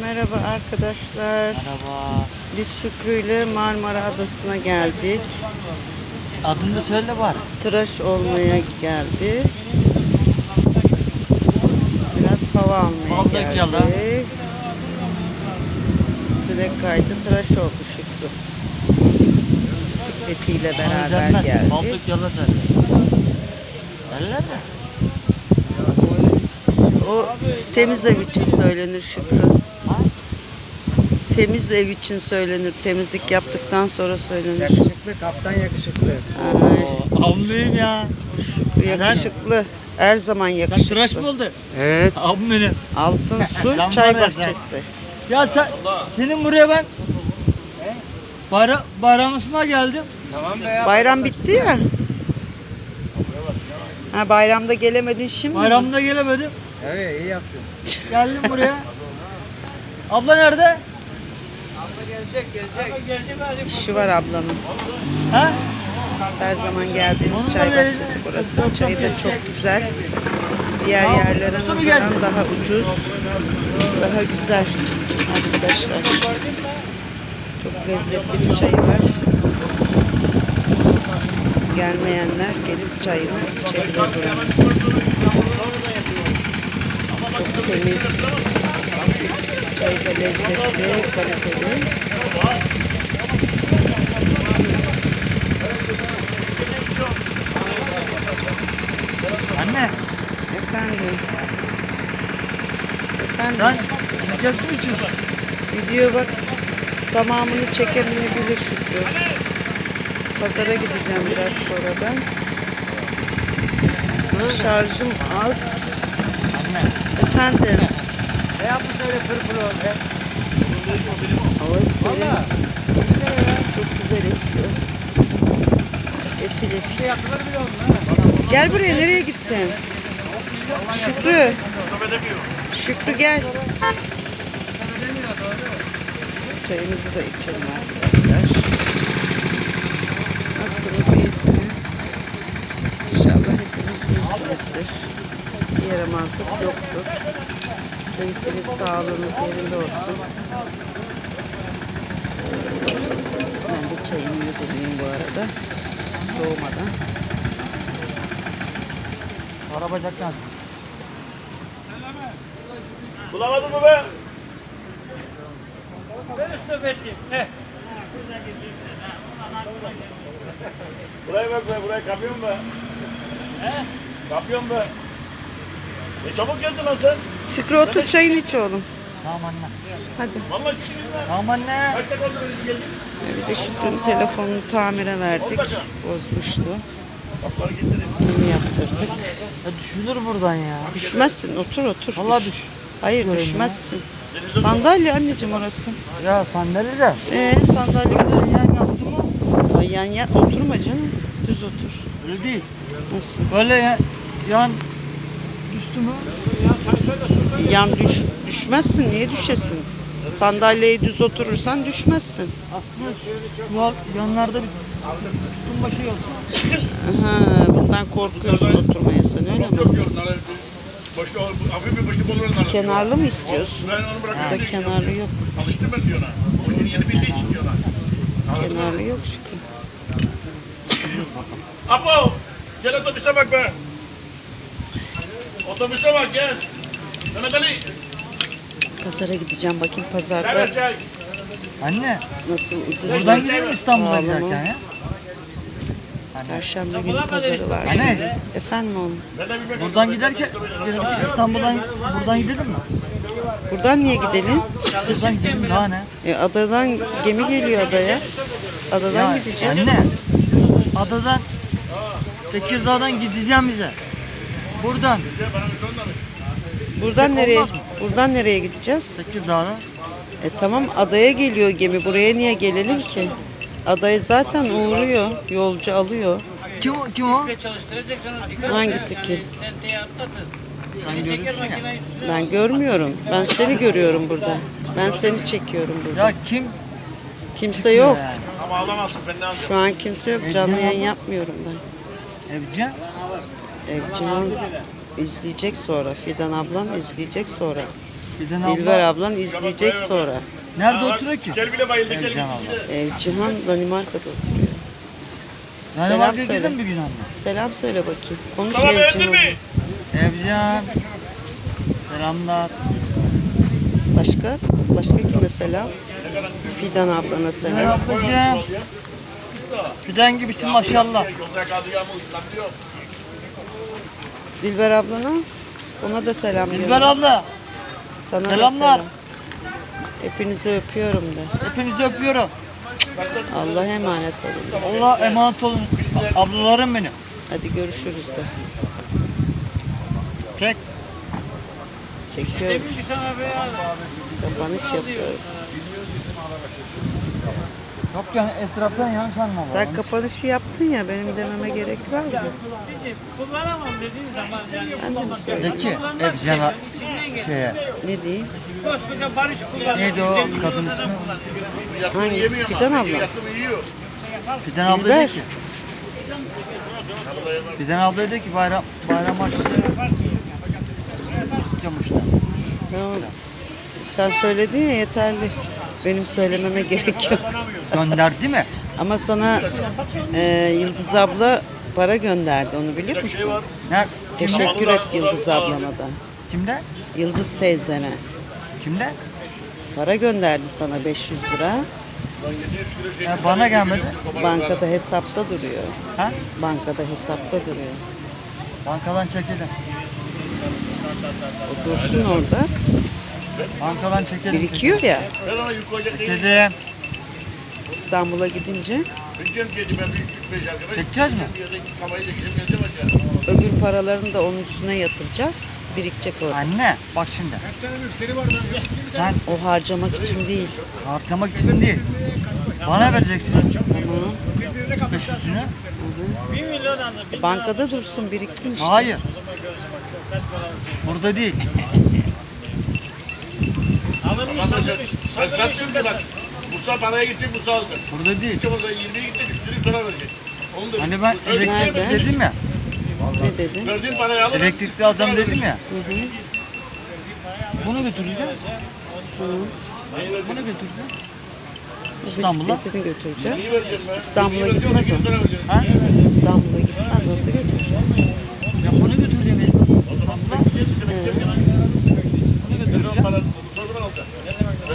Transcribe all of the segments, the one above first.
Merhaba arkadaşlar. Merhaba. Biz Şükrü ile Marmara Adası'na geldik. Adını da söyle var. Tıraş olmaya geldik. Biraz hava almaya geldik. Sinek kaydı tıraş oldu Şükrü. Bisikletiyle beraber geldik. Baltık yalan derler. Derler mi? O temiz ev için söylenir Şükrü. Temiz ev için söylenir. Temizlik yaptıktan sonra söylenir. Yakışıklı, kaptan yakışıklı. Ay, Oo, Avlıyım ya. Yakışıklı. Her zaman Sen yakışıklı. tıraş mı oldun? Evet. Abim. Altın su Sen çay sen. bahçesi. Ya sen, senin buraya ben bayra, bayramısına geldim. Tamam be ya. Bayram bitti ya. Ha bayramda gelemedin şimdi. mi? Bayramda gelemedim. Evet iyi yaptın. Geldim buraya. Abla nerede? İşi var ablanın. Ha? Her zaman geldiğimiz çay bahçesi burası. Çayı da çok güzel. Diğer yerlere nazaran daha ucuz. Daha güzel arkadaşlar. Çok lezzetli bir çayı var. Gelmeyenler gelip çayını içebilir. Çok temiz. Lezzetli, kaliteli. Anne, Efendim. Efendim. şekersiz mi içiyorsun? Video bak tamamını çekemeyebilir Şükrü. Pazara gideceğim biraz sonradan. Şarjım az. Anne. Efendim. Ne yapmış öyle pırpır oldu? Hava serin. Valla. Çok güzel esiyor. Efil efil. Şey yapılır bile ha. Gel buraya nereye gittin? Şükrü. Şükrü gel. Çayımızı da içelim arkadaşlar. Nasılsınız? iyisiniz? İnşallah hepiniz iyisinizdir. Yaramazlık yoktur. Keyfiniz, sağlığınız yerinde olsun. Ben de çayımı yudumlayayım bu arada. Soğumadan. Arabacaktan. Bulamadın mı be? Ben üstüne bekleyeyim. He. Buraya bak be, buraya kapıyor be. He? Kapıyor be. Ne çabuk geldin lan sen? Şükrü otur çayını iç oğlum. Tamam anne. Hadi. Tamam anne. Geldik? Bir de Şükrü'nün telefonunu tamire verdik. Bozmuştu. Onu yaptırdık. Ya düşülür buradan ya. Düşmezsin. Otur otur. Vallahi düş. Hayır Göreyim düşmezsin. Sandalye anneciğim orası. Ya sandalye de. Ee sandalye Ben yan yaptım mı? Ay yan yan oturma canım. Düz otur. Öyle değil. Nasıl? Böyle ya, yan düştü mü? Yan düş düşmezsin. Niye düşesin? Sandalyeye düz oturursan düşmezsin. Aslında şu an yanlarda bir tutunma şey olsa. Aha, bundan korkuyorsun oturmaya sen öyle mi? yok yok. Boşlu, hafif bir boşluk olur onların. Kenarlı mı istiyorsun? Ben onu bırakayım. Burada kenarlı yok. Alıştım ben diyorlar. O şimdi yeni bildiği için diyorlar. Kenarlı yok Şükrü. Apo! Gel otobüse bak be. Otobüse bak gel. Mehmet Ali. Pazara gideceğim bakayım pazarda. Anne, nasıl ucuz. buradan gidelim İstanbul'a Ağlama. giderken ya. Anne. Perşembe günü pazarı var. Anne. Efendim oğlum. Ben de bir Buradan giderken giderken İstanbul'dan buradan gidelim mi? Buradan niye gidelim? Buradan gidelim daha ne? E, adadan gemi geliyor adaya. Adadan Ya, gideceğiz. Anne, adadan Tekirdağ'dan gideceğim bize. Buradan Buradan Tek nereye? Buradan nereye gideceğiz? Tekirdağ'dan. E tamam adaya geliyor gemi. Buraya niye gelelim ki? Adaya zaten uğruyor. Yolcu alıyor. Kim o? Kim o? Hangisi ki? Sen görürsün ya. Ben görmüyorum. Ben seni görüyorum burada. Ben seni çekiyorum burada. Ya kim? Kimse yok. Yani. Ama ağlamazsın ben ne yapayım? Şu an kimse yok. Canlı yayın yapmıyorum ben. Evcan. Evcan izleyecek sonra. Fidan ablam izleyecek sonra. Fidan abla. Dilber ablan izleyecek sonra. Nerede oturuyor ki? Gel bile bayıldı gel. Evcan abla. Ee, Cihan Danimarka'da oturuyor. Danimarka'ya söyle. girdin bir gün anne. Selam söyle bakayım. Konuş Sana beğendin Evcihan'la. mi? Evcan. Selamlar. Başka? Başka kime selam? Fidan ablana selam. ablacığım. Fidan gibisin maşallah. Yolda kaldı yağmur ıslanmıyor. Dilber ablana? Ona da selam Dilber diyorum. abla. Sana da selamlar. selam. Hepinizi öpüyorum de. Hepinizi öpüyorum. Allah'a emanet olun. Allah emanet olun. Ablalarım benim. Hadi görüşürüz de. Çek. Çekiyorum. Kapanış yapıyorum. Yok yani etraftan yanlış anlama. Sen kapanışı yaptın ya benim dememe gerek var mı? Kullanamam dediğin zaman yani Ben de mi kullanmak söyleyeyim? De ki Evcan'a şeye. Ne diyeyim? Koskoca barış kullanmak. Neydi o dediğin kadın zaman ismi? kullan. Yatımı Hangisi? yemiyor ama. Fidan abla. Fidan abla Dilber. dedi ki. Fidan abla dedi ki bayram bayram açtı. İsteyeceğim işte. Tamam. Sen söyledin ya yeterli. Benim söylememe gerek yok. Gönderdi mi? Ama sana e, Yıldız abla para gönderdi onu biliyor şey musun? Ne? Teşekkür et Yıldız ablana da. Kimde? Yıldız teyzene. Kimde? Para gönderdi sana 500 lira. Lan 700 kilo şey- Ya bana gelmedi. Bankada hesapta duruyor. Ha? Bankada hesapta duruyor. Bankadan çekildim. O dursun orada. Bankadan çekildim. Birikiyor ya. Dedim. İstanbul'a gidince. Çekeceğiz mi? Öbür paralarını da onun üstüne yatıracağız. Birikecek orada. Anne bak şimdi. Sen O harcamak için değil. harcamak için değil. Bana vereceksiniz. Tamam. 500'ünü. Hı hı. Bir milyon aldı. bir Bankada dursun biriksin işte. Hayır. Burada değil. Sen, bak. Musa paraya gidecek Musa alacak. Burada değil. Gidecek orada 20'ye gidecek üstünü sana verecek. Onu da Hani ben Nerede? dedim ya. Ne dedin? Verdiğin parayı alır. Elektrikli alacağım dedim ya. Hı hı. Bunu götüreceğim. Hı. Bunu götüreceğim. Bu İstanbul'a. bisikletini götüreceğim. Neyi vereceğim ben? İstanbul'a Neyi vereceğim, gitmez o. onu sana vereceğim. Ha? İstanbul'a gitmez. Nasıl götüreceğiz? Ya bunu götüreceğim İstanbul'a. Bunu götüreceğim.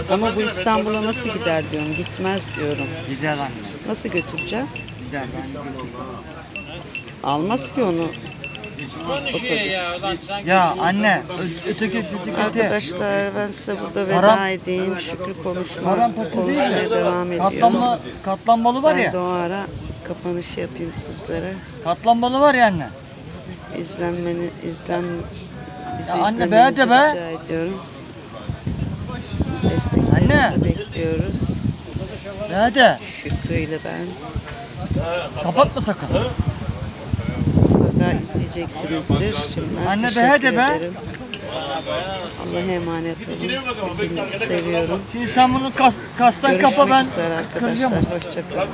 Ama bu İstanbul'a nasıl gider diyorum. Gitmez diyorum. Gider anne. Nasıl götüreceğim? Gider ben götüreceğim. Almaz ki onu. Konuşuyor ya. Anne öteki bisikleti. Arkadaşlar ben size burada veda edeyim. Şükrü konuşma, konuşmaya devam ediyor. Katlanma, katlanmalı var Ben ya. de o ara kapanış yapayım sizlere. Katlanmalı var ya anne. İzlenmeni, izlen, Ya anne be, hadi be. ediyorum. Desteklerinizi Anne. bekliyoruz. Hadi. Şükrü ile ben. Kapatma sakın. Mutlaka izleyeceksinizdir. Şimdiden Anne be, teşekkür hadi be. ederim. Allah'a emanet olun. Hepinizi seviyorum. Şimdi sen bunu kas, kastan Görüşmek kapa ben üzere kıracağım. arkadaşlar. Hoşçakalın.